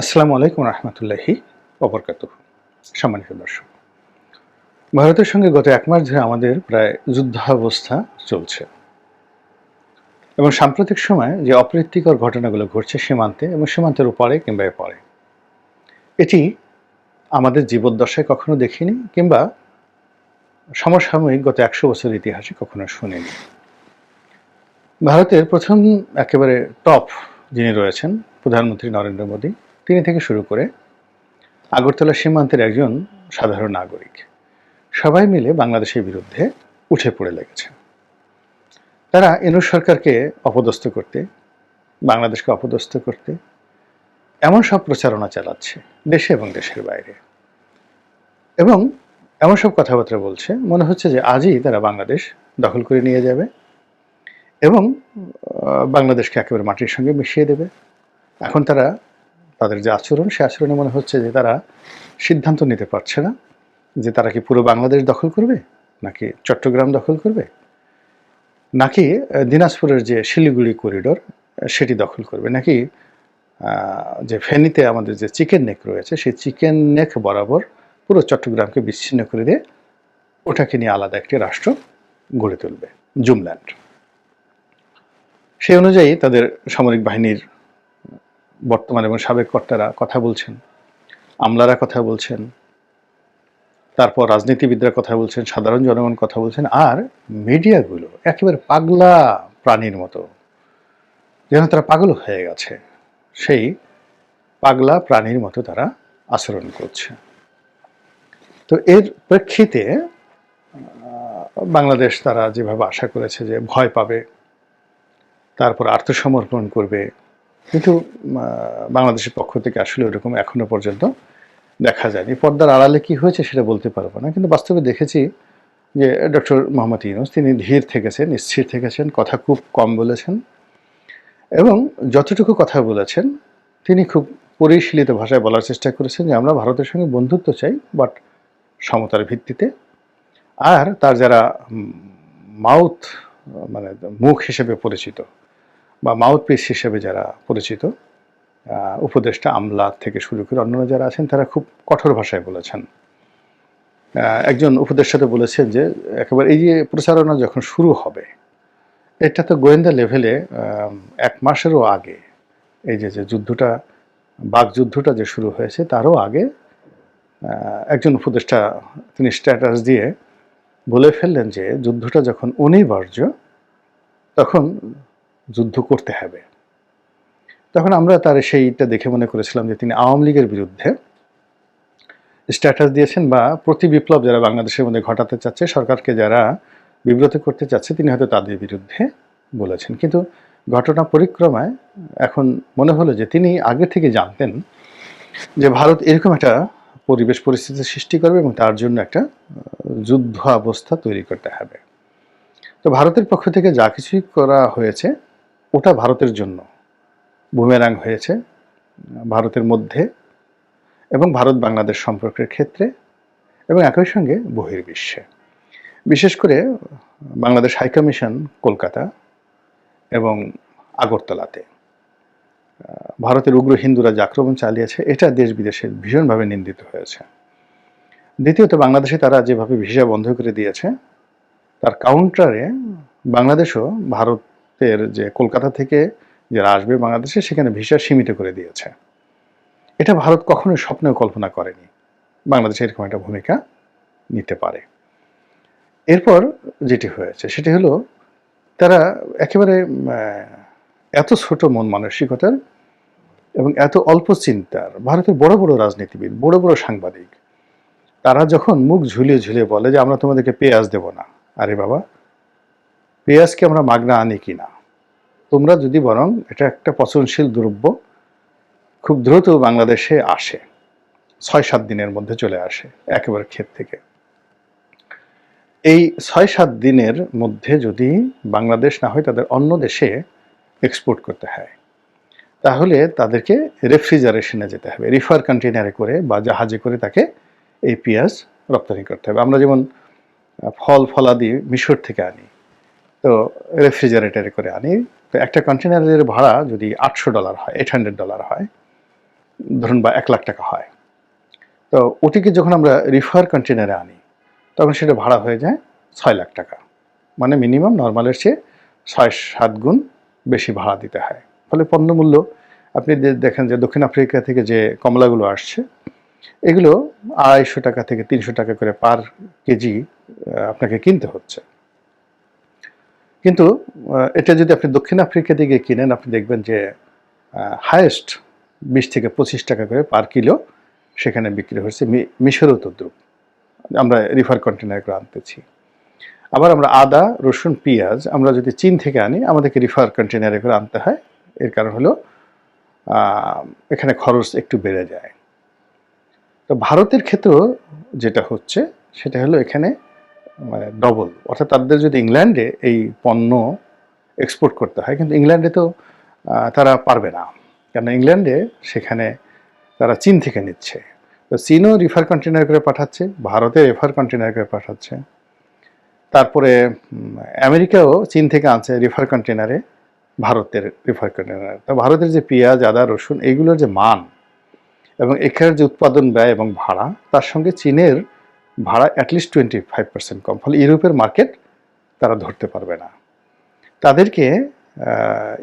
আসসালামু আলাইকুম রহমতুল্লাহি অবরকাত সম্মানিত দর্শক, ভারতের সঙ্গে গত এক মাস ধরে আমাদের প্রায় যুদ্ধাবস্থা চলছে। এবং সাম্প্রতিক সময়ে যে অপ্রীতিকর ঘটনাগুলো ঘটছে সীমান্তে এবং সীমান্তের উপরে কিংবা এপরে, এটি আমাদের জীবদ্দশায় কখনো দেখিনি কিংবা সমসাময়িক গত একশো বছর ইতিহাসে কখনো শুনিনি। ভারতের প্রথম একেবারে টপ যিনি রয়েছেন, প্রধানমন্ত্রী নরেন্দ্র মোদী তিনি থেকে শুরু করে আগরতলা সীমান্তের একজন সাধারণ নাগরিক। সবাই মিলে বাংলাদেশের বিরুদ্ধে উঠে পড়ে লেগেছে। তারা এনু সরকারকে অপদস্থ করতে, বাংলাদেশকে অপদস্থ করতে এমন সব প্রচারণা চালাচ্ছে দেশে এবং দেশের বাইরে। এবং এমন সব কথাবার্তা বলছে, মনে হচ্ছে যে আজই তারা বাংলাদেশ দখল করে নিয়ে যাবে এবং বাংলাদেশকে একেবারে মাটির সঙ্গে মিশিয়ে দেবে। এখন তারা তাদের যে আচরণ, সে আচরণে মনে হচ্ছে যে তারা সিদ্ধান্ত নিতে পারছে না, যে তারা কি পুরো বাংলাদেশ দখল করবে, নাকি চট্টগ্রাম দখল করবে, নাকি দিনাজপুরের যে শিলিগুড়ি করিডোর সেটি দখল করবে, নাকি যে ফেনীতে আমাদের যে চিকেন নেক রয়েছে, সেই চিকেন নেক বরাবর পুরো চট্টগ্রামকে বিচ্ছিন্ন করে দিয়ে ওটাকে নিয়ে আলাদা একটি রাষ্ট্র গড়ে তুলবে, জুমল্যান্ড। সেই অনুযায়ী তাদের সামরিক বাহিনীর বর্তমান এবং সাবেক কর্তারা কথা বলছেন, আমলারা কথা বলছেন, তারপর রাজনীতিবিদরা কথা বলছেন, সাধারণ জনগণ কথা বলছেন, আর মিডিয়াগুলো একেবারে পাগলা প্রাণীর মতো। যেন তারা পাগল হয়ে গেছে, সেই পাগলা প্রাণীর মতো তারা আচরণ করছে। তো এর প্রেক্ষিতে বাংলাদেশ তারা যেভাবে আশা করেছে যে ভয় পাবে, তারপর আত্মসমর্পণ করবে কিন্তু বাংলাদেশের পক্ষ থেকে আসলে ওরকম এখনও পর্যন্ত দেখা যায়নি। পর্দার আড়ালে কি হয়েছে সেটা বলতে পারব না, কিন্তু বাস্তবে দেখেছি যে ডক্টর মোহাম্মদ ইউনুস, তিনি ধীর থেকেছেন, স্থির থেকেছেন, কথা খুব কম বলেছেন এবং যতটুকু কথা বলেছেন, তিনি খুব পরিশীলিত ভাষায় বলার চেষ্টা করেছেন যে আমরা ভারতের সঙ্গে বন্ধুত্ব চাই বাট সমতার ভিত্তিতে। আর তার যারা মাউথ মানে মুখ হিসেবে পরিচিত বা মাউথ পিস হিসেবে যারা পরিচিত উপদেষ্টা আমলা থেকে শুরু করে অন্যান্য যারা আছেন, তারা খুব কঠোর ভাষায় বলেছেন। একজন উপদেষ্টাতে বলেছেন যে, একেবারে এই যে প্রচারণা যখন শুরু হবে, এটা তো গোয়েন্দা লেভেলে এক মাসেরও আগে, এই যে যে যুদ্ধটা বাক যুদ্ধটা যে শুরু হয়েছে, তারও আগে একজন উপদেষ্টা তিনি স্ট্যাটাস দিয়ে বলে ফেললেন যে, যুদ্ধটা যখন অনিবার্য, তখন যুদ্ধ করতে হবে। তখন আমরা তার সেইটা দেখে মনে করেছিলাম যে তিনি আওয়ামী লীগের বিরুদ্ধে স্ট্যাটাস দিয়েছেন বা প্রতি বিপ্লব যারা বাংলাদেশের মধ্যে ঘটাতে চাচ্ছে, সরকারকে যারা বিব্রত করতে চাচ্ছে, তিনি হয়তো তাদের বিরুদ্ধে বলেছেন। কিন্তু ঘটনা পরিক্রমায় এখন মনে হলো যে তিনি আগে থেকে জানতেন যে ভারত এরকম একটা পরিবেশ পরিস্থিতি সৃষ্টি করবে এবং তার জন্য একটা যুদ্ধ অবস্থা তৈরি করতে হবে। তো ভারতের পক্ষ থেকে যা কিছুই করা হয়েছে ওটা ভারতের জন্য। বুমেরাং হয়েছে, ভারতের মধ্যে এবং ভারত বাংলাদেশ সম্পর্কের ক্ষেত্রে এবং একই সঙ্গে বহির্বিশ্বে। বিশেষ করে বাংলাদেশ হাইকমিশন কলকাতা এবং আগরতলাতে। ভারতের উগ্র হিন্দুরা যে আক্রমণ চালিয়েছে, এটা দেশ বিদেশে ভীষণভাবে নিন্দিত হয়েছে। দ্বিতীয়ত, বাংলাদেশে তারা যেভাবে ভিসা বন্ধ করে দিয়েছে, তার কাউন্টারে বাংলাদেশও ভারতের যে কলকাতা থেকে যারা আসবে বাংলাদেশে, সেখানে ভিসা সীমিত করে দিয়েছে। এটা ভারত কখনোই স্বপ্নেও কল্পনা করেনি। বাংলাদেশে এরকম একটা ভূমিকা নিতে পারে। এরপর যেটি হয়েছে, সেটি হলো তারা একেবারে এত ছোট মন মানসিকতার এবং এত অল্প চিন্তার, ভারতের বড় বড় রাজনীতিবিদ, বড় বড় সাংবাদিক, তারা যখন মুখ ঝুলিয়ে ঝুলিয়ে বলে যে, আমরা তোমাদেরকে পেঁয়াজ দেব না। আরে বাবা পেঁয়াজকে আমরা মাগনা আনি কি না তোমরা যদি বরং এটা একটা পচনশীল দ্রব্য খুব দ্রুত বাংলাদেশে আসে, ছয় সাত দিনের মধ্যে চলে আসে একেবারে ক্ষেত থেকে। এই ছয় সাত দিনের মধ্যে যদি বাংলাদেশ না হয়, তাদের অন্য দেশে এক্সপোর্ট করতে হয়। তাহলে তাদেরকে রেফ্রিজারেশনে যেতে হবে রিফার কন্টেনারে করে বা জাহাজে করে তাকে এই পেঁয়াজ রপ্তানি করতে হবে। আমরা যেমন ফল, ফলাদি মিশর থেকে আনি। তো রেফ্রিজারেটরে করে আনি। তো একটা কন্টেনারের ভাড়া যদি আটশো ডলার হয় এইট হান্ড্রেড ডলার হয়, ধরুন বা এক লাখ টাকা হয়। তো ওটিকে যখন আমরা রিফার কন্টেনারে আনি, তখন সেটা ভাড়া হয়ে যায় ছয় লাখ টাকা। মানে মিনিমাম নর্মালের চেয়ে ছয় সাত গুণ বেশি ভাড়া দিতে হয়। ফলে পণ্যমূল্য, আপনি দেখেন যে দক্ষিণ আফ্রিকা থেকে যে কমলাগুলো আসছে, এগুলো আড়াইশো টাকা থেকে তিনশো টাকা করে পার কেজি আপনাকে কিনতে হচ্ছে। কিন্তু এটা যদি আপনি দক্ষিণ আফ্রিকা থেকে কিনেন, আপনি দেখবেন যে হায়েস্ট বিশ থেকে পঁচিশ টাকা করে পার কিলো সেখানে বিক্রি হচ্ছে মিশরও তদ্রুপ। আমরা রিফার কন্টেনার করে আনতেছি। আবার আমরা আদা, রসুন, পেঁয়াজ, আমরা যদি চীন থেকে আনি, আমাদেরকে রিফার কন্টেনারে করে আনতে হয়। এর কারণ হলো এখানে খরচ একটু বেড়ে যায়। তো ভারতের ক্ষেত্রেও যেটা হচ্ছে, সেটা হলো এখানে মানে ডবল অর্থাৎ তাদের যদি ইংল্যান্ডে এই পণ্য এক্সপোর্ট করতে হয়, কিন্তু ইংল্যান্ডে তো তারা পারবে না। কেন ইংল্যান্ডে সেখানে তারা চীন থেকে নিচ্ছে। তো চীনও রিফার কন্টেনার করে পাঠাচ্ছে, ভারতে রেফার কন্টেনার করে পাঠাচ্ছে। তারপরে আমেরিকাও চীন থেকে আনছে রিফার কন্টেনারে ভারতের রিফার কন্টেনার তো ভারতের যে পেঁয়াজ, আদা, রসুন, এইগুলোর যে মান এবং এখানের যে উৎপাদন ব্যয় এবং ভাড়া, তার সঙ্গে চীনের ভাড়া at least twenty five percent কম। ফলে ইউরোপের মার্কেট তারা ধরতে পারবে না। তাদেরকে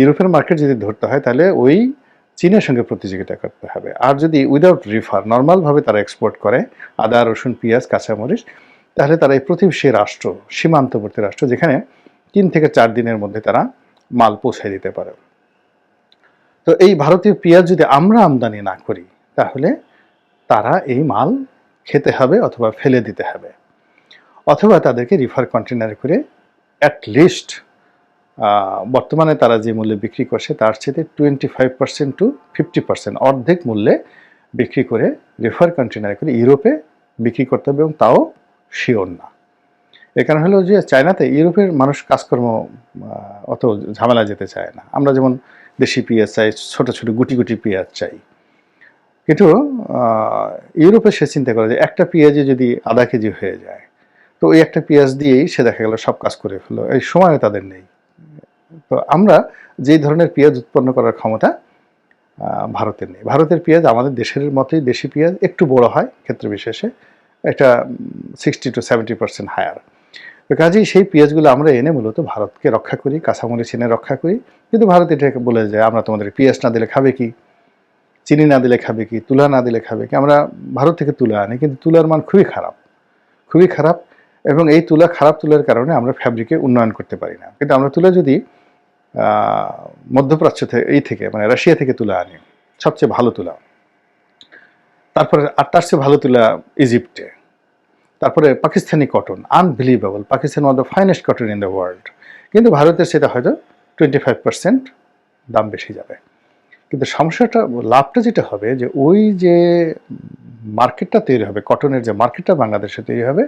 ইউরোপের মার্কেট যদি ধরতে হয়, তাহলে ওই চীনের সঙ্গে প্রতিযোগিতা করতে হবে। আর যদি উইদাউট রিফার নর্মালভাবে তারা এক্সপোর্ট করে, আদা, রসুন, পেঁয়াজ, কাঁচামরিচ, তাহলে তারা এই প্রতিবেশী রাষ্ট্র, সীমান্তবর্তী রাষ্ট্র, যেখানে তিন থেকে চার দিনের মধ্যে তারা মাল পৌঁছে দিতে পারে। তো এই ভারতীয় পেঁয়াজ যদি আমরা আমদানি না করি, তাহলে তারা এই মাল খেতে হবে অথবা ফেলে দিতে হবে। অথবা তাদেরকে রিফার কন্টেনারে করে অ্যাট লিস্ট বর্তমানে তারা যে মূল্যে বিক্রি করছে তার চেয়ে twenty five percent to fifty percent অর্ধেক মূল্যে বিক্রি করে রেফার কন্টেনারে করে ইউরোপে বিক্রি করতে হবে এবং তাও শিওর না। এ কারণ হলো যে চায়নাতে ইউরোপের মানুষ কাজকর্ম অত ঝামেলা যেতে চায় না। আমরা যেমন দেশি পেঁয়াজ চাই ছোটো ছোটো গুটি গুটি পেঁয়াজ চাই কিন্তু ইউরোপে সে চিন্তা করে যে একটা পেঁয়াজে যদি আধা কেজি হয়ে যায়, তো ওই একটা পেঁয়াজ দিয়েই সে দেখা গেল সব কাজ করে ফেলো এই সময়ও তাদের নেই। তো আমরা যেই ধরনের পেঁয়াজ উৎপন্ন করার ক্ষমতা ভারতের নেই। ভারতের পেঁয়াজ আমাদের দেশের মতোই দেশি পেঁয়াজ, একটু বড় হয় ক্ষেত্র বিশেষে, এটা sixty to seventy percent higher তো কাজেই সেই পেঁয়াজগুলো আমরা এনে মূলত ভারতকে রক্ষা করি, কাঁচামরিচ এনে রক্ষা করি। কিন্তু ভারত এটাকে বলে যে, আমরা তোমাদের পেঁয়াজ না দিলে খাবে কি? চিনি না দিলে খাবে কি? তুলা না দিলে খাবে কি? আমরা ভারত থেকে তুলা আনি, কিন্তু তুলার মান খুবই খারাপ। খুবই খারাপ এবং এই তুলা খারাপ তুলার কারণে আমরা ফ্যাব্রিকে উন্নয়ন করতে পারি না। কিন্তু আমরা তুলা যদি মধ্যপ্রাচ্য থেকে এই থেকে মানে রাশিয়া থেকে তুলা আনি, সবচেয়ে ভালো তুলা। তারপরে, আর তার চেয়ে ভালো তুলা ইজিপ্টে তারপরে Pakistani cotton unbelievable Pakistan one the finest cotton in the world কিন্তু ভারতের সেটা হয়তো টোয়েন্টি ফাইভ পার্সেন্ট দাম বেশি যাবে। কিন্তু সমস্যাটা, লাভটা যেটা হবে যে ওই যে মার্কেটটা তৈরি হবে, কটনের যে মার্কেটটা বাংলাদেশে তৈরি হবে,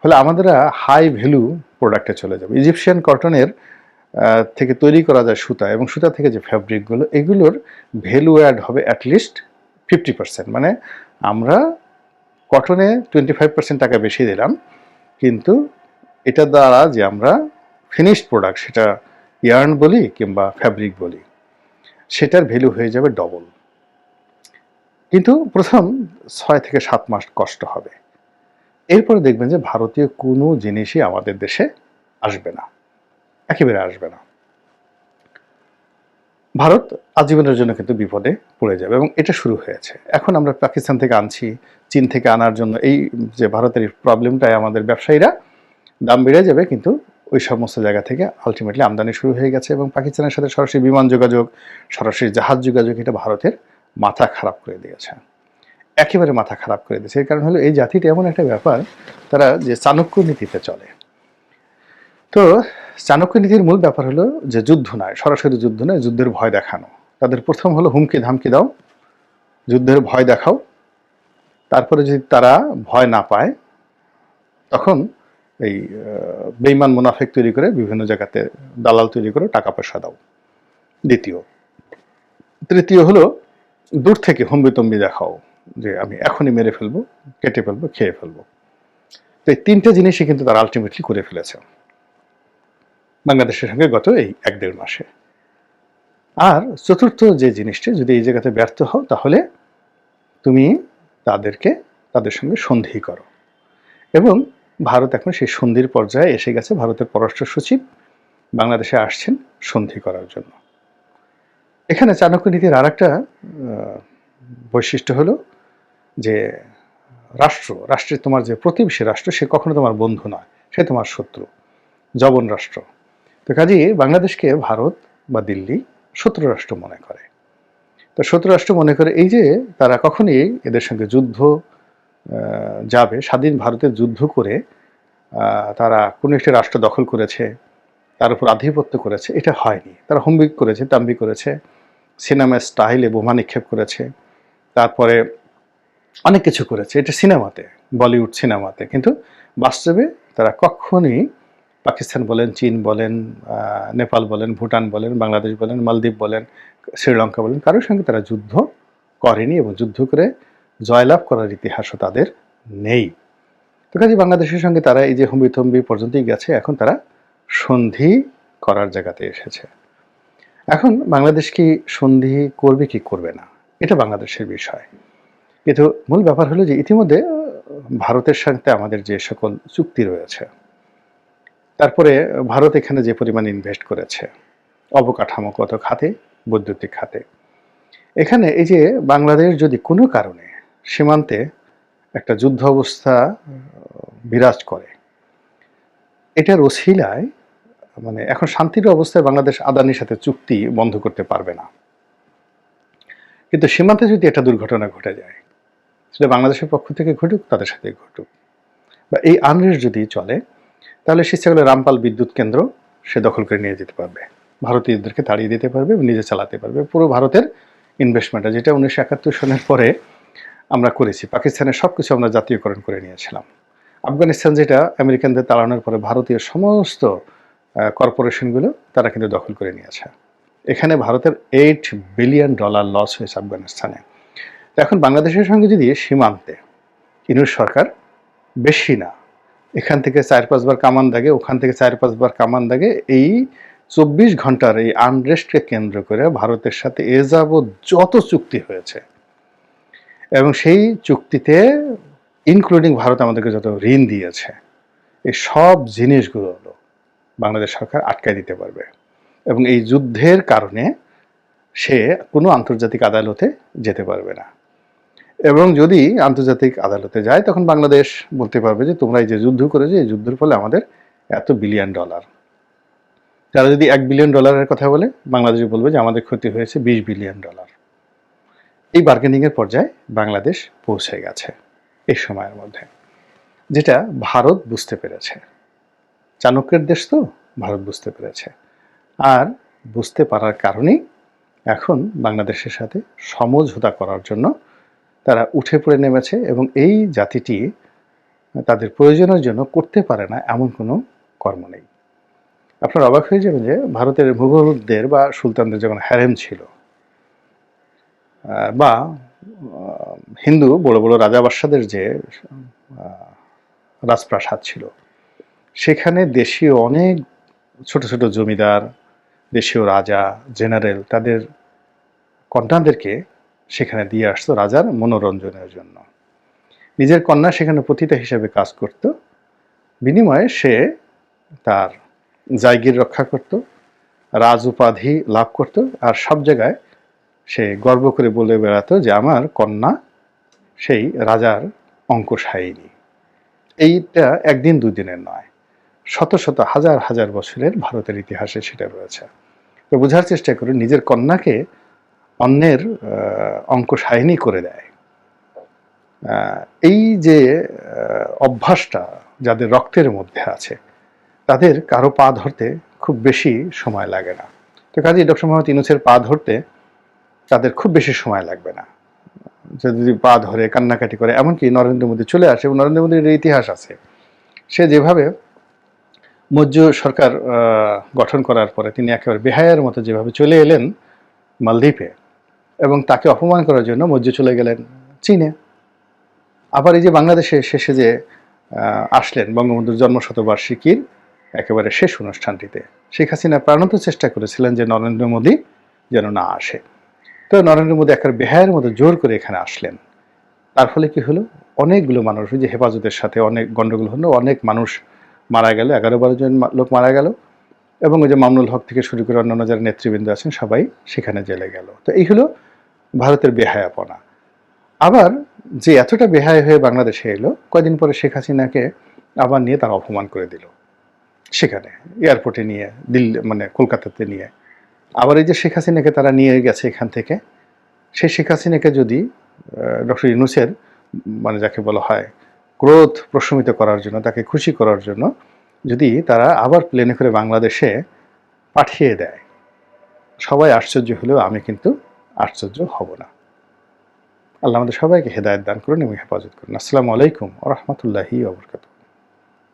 ফলে আমাদের হাই ভ্যালু প্রোডাক্টে চলে যাবে। ইজিপশিয়ান কটনের থেকে তৈরি করা যায় সুতা এবং সুতা থেকে যে ফ্যাব্রিকগুলো এগুলোর ভ্যালু অ্যাড হবে অ্যাটলিস্ট ফিফটি পার্সেন্ট মানে আমরা কটনে টোয়েন্টি ফাইভ পার্সেন্ট টাকা বেশি দিলাম, কিন্তু এটা দ্বারা যে আমরা ফিনিশড প্রোডাক্ট সেটা ইয়ার্ন বলি কিংবা ফ্যাব্রিক বলি। সেটার ভ্যালু হয়ে যাবে ডবল কিন্তু প্রথম ছয় থেকে সাত মাস কষ্ট হবে। এরপরে দেখবেন যে ভারতীয় কোনো জিনিসই আমাদের দেশে আসবে না। একেবারে আসবে না। ভারত আজীবনের জন্য কিন্তু বিপদে পড়ে যাবে এবং এটা শুরু হয়েছে। এখন আমরা পাকিস্তান থেকে আনছি, চীন থেকে আনার জন্য এই যে ভারতের প্রবলেমটাই আমাদের ব্যবসায়ীরা দাম বেড়ে যাবে কিন্তু ওই সমস্ত জায়গা থেকে আলটিমেটলি আমদানি শুরু হয়ে গেছে এবং পাকিস্তানের সাথে সরাসরি বিমান যোগাযোগ, সরাসরি জাহাজ যোগাযোগ এটা ভারতের মাথা খারাপ করে দিয়েছে। একেবারে মাথা খারাপ করে দিয়েছে। এর কারণ হলো এই জাতিটা এমন একটা ব্যাপার, তারা যে চাণক্য নীতিতে চলে। তো চাণক্য নীতির মূল ব্যাপার হলো যে যুদ্ধ নয়, সরাসরি যুদ্ধ নয়, যুদ্ধের ভয় দেখানো। তাদের প্রথম হলো হুমকি ধামকি দাও, যুদ্ধের ভয় দেখাও। তারপরে যদি তারা ভয় না পায়, তখন এই বেইমান মুনাফেক তৈরি করে বিভিন্ন জায়গাতে দালাল তৈরি করে টাকা পয়সা দাও। দ্বিতীয়। তৃতীয় হলো, দূর থেকে হম্বিতম্বি দেখাও যে আমি এখনই মেরে ফেলব, কেটে ফেলব, খেয়ে ফেলব। তো এই তিনটে জিনিসই কিন্তু তারা আলটিমেটলি করে ফেলেছে। বাংলাদেশের সঙ্গে গত এই এক দেড় মাসে। আর চতুর্থ যে জিনিসটি, যদি এই জায়গাতে ব্যর্থ হও, তাহলে তুমি তাদেরকে, তাদের সঙ্গে সন্ধি করো। এবং ভারত এখন সেই সন্ধির পর্যায়ে এসে গেছে। ভারতের পররাষ্ট্র সচিব বাংলাদেশে আসছেন সন্ধি করার জন্য। এখানে চাণক্য নীতির আর একটা বৈশিষ্ট্য হলো যে রাষ্ট্র রাষ্ট্রের তোমার যে প্রতিবেশী রাষ্ট্র, সে কখনো তোমার বন্ধু নয়, সে তোমার শত্রু, জবন রাষ্ট্র। তো কাজেই বাংলাদেশকে ভারত বা দিল্লি শত্রু রাষ্ট্র মনে করে। তো শত্রু রাষ্ট্র মনে করে এই যে তারা কখনই এদের সঙ্গে যুদ্ধ যাবে, স্বাধীন ভারতের যুদ্ধ করে তারা কোনো একটি রাষ্ট্র দখল করেছে, তার উপর আধিপত্য করেছে, এটা হয়নি। তারা হুম্বিক করেছে তাম্বি করেছে, সিনেমা স্টাইলে বোমা নিক্ষেপ করেছে, তারপরে অনেক কিছু করেছে, এটা সিনেমাতে, বলিউড সিনেমাতে। কিন্তু বাস্তবে তারা কখনই পাকিস্তান বলেন, চীন বলেন নেপাল বলেন, ভুটান বলেন, বাংলাদেশ বলেন, মালদ্বীপ বলেন, শ্রীলঙ্কা বলেন, কারোর সঙ্গে তারা যুদ্ধ করেনি এবং যুদ্ধ করে জয়লাভ করার ইতিহাসও তাদের নেই। তো কাজে বাংলাদেশের সঙ্গে তারা এই যে হুম্বিথম্বি পর্যন্তই গেছে, এখন তারা সন্ধি করার জায়গাতে এসেছে। এখন বাংলাদেশ কি সন্ধি করবে কি করবে না? এটা বাংলাদেশের বিষয়। কিন্তু মূল ব্যাপার হলো যে ইতিমধ্যে ভারতের সাথে আমাদের যে সকল চুক্তি রয়েছে, তারপরে ভারত এখানে যে পরিমাণ ইনভেস্ট করেছে, অবকাঠামোগত খাতে, বৈদ্যুতিক খাতে, এখানে এই যে বাংলাদেশ যদি কোনো কারণে সীমান্তে একটা যুদ্ধ অবস্থা বিরাজ করে। এটার ওসিলায় মানে এখন শান্তির অবস্থায় বাংলাদেশ আদানির সাথে চুক্তি বন্ধ করতে পারবে না। কিন্তু সীমান্তে যদি একটা দুর্ঘটনা ঘটে যায়, সেটা বাংলাদেশের পক্ষ থেকে ঘটুক, তাদের সাথে ঘটুক। বা এই আনরেস্ট যদি চলে, তাহলে সে ইচ্ছা রামপাল বিদ্যুৎ কেন্দ্র সে দখল করে নিয়ে যেতে পারবে। ভারতীয়দেরকে তাড়িয়ে দিতে পারবে, নিজে চালাতে পারবে। পুরো ভারতের ইনভেস্টমেন্টটা যেটা উনিশশো একাত্তর সনের পরে আমরা করেছি। পাকিস্তানের সব কিছু আমরা জাতীয়করণ করে নিয়েছিলাম। আফগানিস্তান যেটা, আমেরিকানদের তাড়ানোর পরে ভারতীয় সমস্ত কর্পোরেশনগুলো তারা কিন্তু দখল করে নিয়েছে। এখানে ভারতের এইট বিলিয়ন ডলার লস হয়েছে আফগানিস্তানে। এখন বাংলাদেশের সঙ্গে যদি সীমান্তে ইনুর সরকার বেশি না, এখান থেকে চার পাঁচবার কামান দাগে, ওখান থেকে চার পাঁচবার কামান দাগে এই চব্বিশ ঘণ্টার এই আনরেস্টকে কেন্দ্র করে ভারতের সাথে এ যাবৎ যত চুক্তি হয়েছে এবং সেই চুক্তিতে ইনক্লুডিং ভারত আমাদেরকে যত ঋণ দিয়েছে, এই সব জিনিসগুলো বাংলাদেশ সরকার আটকায় দিতে পারবে। এবং এই যুদ্ধের কারণে সে কোনো আন্তর্জাতিক আদালতে যেতে পারবে না। এবং যদি আন্তর্জাতিক আদালতে যায়, তখন বাংলাদেশ বলতে পারবে যে, তোমরা এই যে যুদ্ধ করেছ, এই যুদ্ধের ফলে আমাদের এত বিলিয়ন ডলার তারা যদি এক বিলিয়ন ডলারের কথা বলে বাংলাদেশ বলবে যে, আমাদের ক্ষতি হয়েছে বিশ বিলিয়ন ডলার এই বার্গেনিংয়ের পর্যায়ে বাংলাদেশ পৌঁছে গেছে এই সময়ের মধ্যে, যেটা ভারত বুঝতে পেরেছে। চাণক্যের দেশ তো ভারত বুঝতে পেরেছে। আর বুঝতে পারার কারণেই এখন বাংলাদেশের সাথে সমঝোতা করার জন্য তারা উঠে পড়ে নেমেছে এবং এই জাতিটি তাদের প্রয়োজনের জন্য করতে পারে না এমন কোনো কর্ম নেই। আপনার অবাক হয়ে যাবেন যে ভারতের মুঘলদের বা সুলতানদের যখন হ্যারেম ছিল বা হিন্দু, বড় বড় রাজা বাদশাদের যে রাজপ্রাসাদ ছিল, সেখানে দেশীয় অনেক ছোট ছোট জমিদার, দেশীয় রাজা, জেনারেল তাদের কন্যাদেরকে সেখানে দিয়ে আসতো রাজার মনোরঞ্জনের জন্য। নিজের কন্যা সেখানে পতিতা হিসেবে কাজ করত। বিনিময়ে সে তার জায়গির রক্ষা করত, রাজ উপাধি লাভ করত, আর সব জায়গায় সে গর্ব করে বলে বেড়াতো যে আমার কন্যা সেই রাজার অঙ্কুশায়িনী এইটা একদিন দুদিনের নয়, শত শত হাজার হাজার বছরের ভারতের ইতিহাসে সেটা রয়েছে। তো বোঝার চেষ্টা করি নিজের কন্যাকে অন্যের অঙ্কুশায়িনী করে দেয়। এই যে অভ্যাসটা যাদের রক্তের মধ্যে আছে, তাদের কারও পা ধরতে খুব বেশি সময় লাগে না। তো কাজে ডক্টর মোহাম্মদ ইনুসের পা ধরতে তাদের খুব বেশি সময় লাগবে না। যদি পা ধরে, কান্নাকাটি করে, এমনকি নরেন্দ্র মোদী চলে আসে এবং নরেন্দ্র মোদীর ইতিহাস আছে, সে যেভাবে মৌর্য সরকার গঠন করার পরে তিনি একেবারে বেহায়ের মতো যেভাবে চলে এলেন মালদ্বীপে এবং তাকে অপমান করার জন্য মৌর্য চলে গেলেন চীনে। আবার এই যে বাংলাদেশে শেষে যে আসলেন বঙ্গবন্ধুর জন্মশতবার্ষিকীর একেবারে শেষ অনুষ্ঠানটিতে, শেখ হাসিনা প্রাণত চেষ্টা করেছিলেন যে নরেন্দ্র মোদী যেন না আসে। তো নরেন্দ্র মোদী একেবারে বেহায়ের মতো জোর করে এখানে আসলেন। তার ফলে কি হলো? অনেকগুলো মানুষ যে হেফাজতের সাথে অনেক গন্ডগোল হলো, অনেক মানুষ মারা গেল এগারো বারো জন লোক মারা গেল এবং ওই যে মামুনুল হক থেকে শুরু করে অন্যান্য যারা নেতৃবৃন্দ আছেন, সবাই সেখানে জেলে গেল। তো এই হলো ভারতের বেহায়াপনা। আবার যে এতটা বেহায় হয়ে বাংলাদেশে এলো কয়দিন পরে শেখ হাসিনাকে আবার নিয়ে তারা অপমান করে দিল। সেখানে এয়ারপোর্টে নিয়ে, দিল্লি মানে কলকাতাতে নিয়ে। আবার এই যে শেখ হাসিনাকে তারা নিয়ে গেছে এখান থেকে, সেই শেখ হাসিনাকে যদি ডক্টর ইউনুসের মানে যাকে বলা হয়, ক্রোধ প্রশমিত করার জন্য, তাকে খুশি করার জন্য যদি তারা আবার প্লেনে করে বাংলাদেশে পাঠিয়ে দেয়, সবাই আশ্চর্য হলেও আমি কিন্তু আশ্চর্য হব না। আল্লাহ আমাদের সবাইকে হেদায়ত দান করুন এবং হেফাজত করুন। আসসালামু আলাইকুম রহমতুল্লাহি ওবরকাত